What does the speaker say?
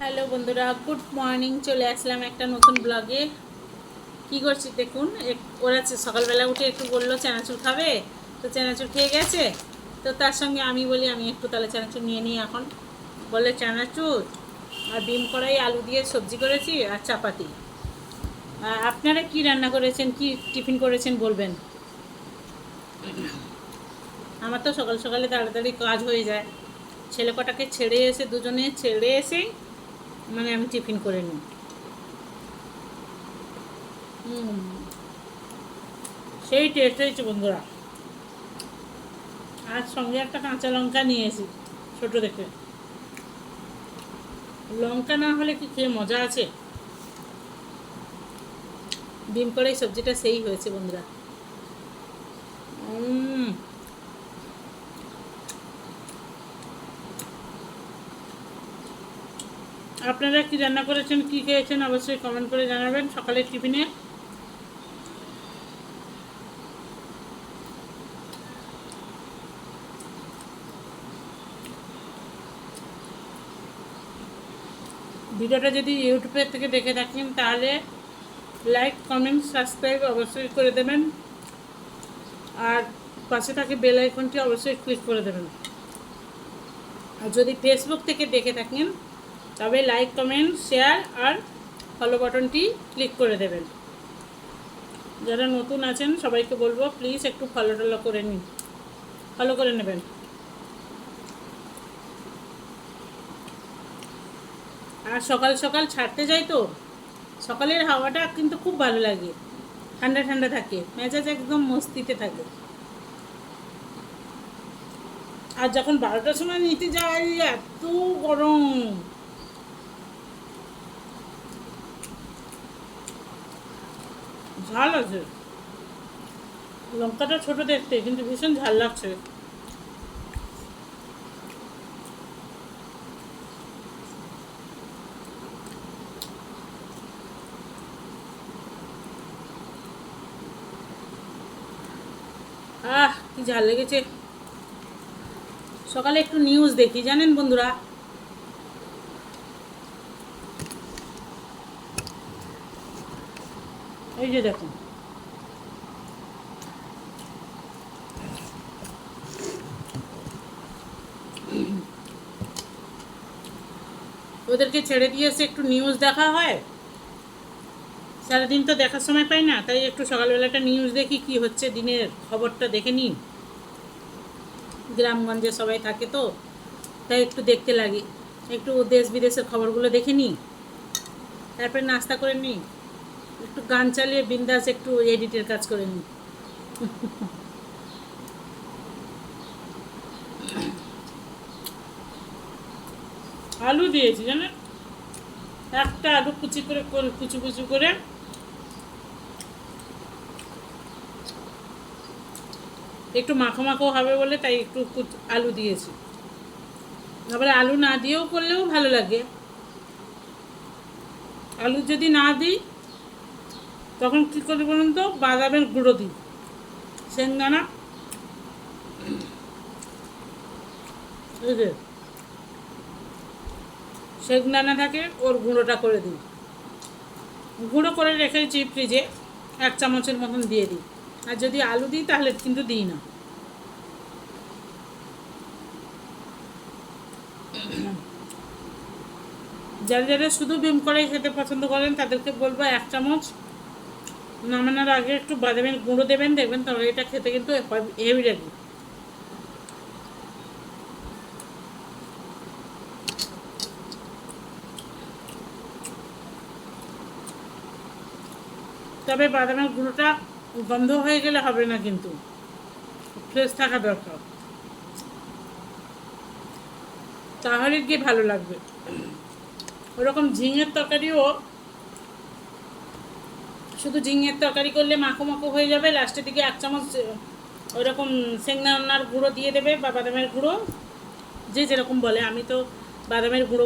Hello বন্ধুরা, good morning, চলে আসলাম একটা নতুন ব্লগে। কি করছি দেখুন ওরা সকালবেলা উঠে একটু বলল, চানাচুর খাবে? তো চানাচুর খেয়ে গেছে? তো তার সঙ্গে আমি বলি, আমি একটু তাহলে চানাচুর নিয়ে নিই এখন। বললে চানাচুর, আর ডিম কড়াই, আলু দিয়ে সবজি করেছি আর চাপাতি। আপনারা কি রান্না করেছেন, কি টিফিন করেছেন বলবেন? আমার তো সকাল সকালে তাড়াতাড়ি কাজ হয়ে যায়। ছেলে কটাকে ছেড়ে এসে, দুজনে ছেড়ে এসেই মানে আমি টিফিন করে নিই। সেই টেস্ট হয়েছে বন্ধুরা। আর সঙ্গে একটা কাঁচা লঙ্কা নিয়ে এসি ছোটো দেখে। লঙ্কা না হলে কি খেয়ে মজা আছে? ডিম করে সবজিটা সেই হয়েছে বন্ধুরা। আপনারা কি রান্না করেছেন, কি খেয়েছেন অবশ্যই কমেন্ট করে জানাবেন। সকালের টিফিনে। ভিডিওটা যদি ইউটিউবের থেকে দেখে থাকেন, তাহলে লাইক কমেন্ট সাবস্ক্রাইব অবশ্যই করে দেবেন। আর পাশে থাকে বেল আইকনটি অবশ্যই ক্লিক করে দেবেন। আর যদি ফেসবুক থেকে দেখে থাকেন তবে লাইক কমেন্ট শেয়ার আর ফলো বাটনটি ক্লিক করে দেবেন। যারা নতুন আছেন, সবাইকে বলব প্লিজ একটু ফলো টলো করে নিন। ফলো করে নেবেন। আর সকাল সকাল ছাড়তে যাই তো, সকালের হাওয়াটা কিন্তু খুব ভালো লাগে। ঠান্ডা ঠান্ডা থাকে, মেজাজ একদম মস্তিতে থাকে। আর যখন বারোটার সময় নিতে যাই, এত গরম। ঝাল আছে। লঙ্কাটা ছোট দেখতে, কিন্তু ভীষণ ঝাল লাগছে। আহ, কি ঝাল লেগেছে। সকালে একটু নিউজ দেখি, জানেন বন্ধুরা? এই যে দেখুন। ওদেরকে ছেড়ে দিয়ে এসে একটু নিউজ দেখা হয়। সারাদিন তো দেখার সময় পাই না, তাই একটু সকালবেলাটা নিউজ দেখি কি হচ্ছে, দিনের খবরটা দেখে নিন গ্রামগঞ্জে সবাই থাকে তো, তাই একটু দেখতে লাগে। একটু দেশ বিদেশের খবরগুলো দেখে নিই। তারপরে নাস্তা করে নিই। একটু গান চালিয়ে বিন্দাস একটু এডিটের কাজ করে নিই। আলু দিয়েছি, জানেন? একটা আলু কুচি করে কুচি কুচি করে। একটু মাখো মাখো হবে বলে তাই একটু আলু দিয়েছি। তারপরে আলু না দিয়েও করলেও ভালো লাগে। আলু যদি না দিই তখন কী করি বলুন তো? বাদামের গুঁড়ো দিই সেঙ্গানা। এই যে ওর গুঁড়োটা করে দিই। গুঁড়ো করে রেখেছি ফ্রিজে, এক চামচের মতন দিয়ে দিই। আর যদি আলু দিই, তাহলে কিন্তু দিই না। যারা যারা শুধু বিম কড়াই খেতে পছন্দ করেন, তাদেরকে বলব এক চামচ নামানোর আগে একটু বাদামের গুঁড়ো দেবেন, দেখবেন তবে এটা খেতে কিন্তু হেভি লাগে তবে বাদামের গুঁড়োটা গন্ধ হয়ে গেলে হবে না কিন্তু ফ্রেশ থাকা দরকার। তাহলে গিয়ে ভালো লাগবে? ওরকম ঝিঙের তরকারিও শুধু ঝিঙের তরকারি করলে মাখো মাখো হয়ে যাবে লাস্টের দিকে এক চামচ ওইরকম সেংনার গুঁড়ো দিয়ে দেবে বা বাদামের গুঁড়ো, যে যেরকম বলে, আমি তো বাদামের গুঁড়ো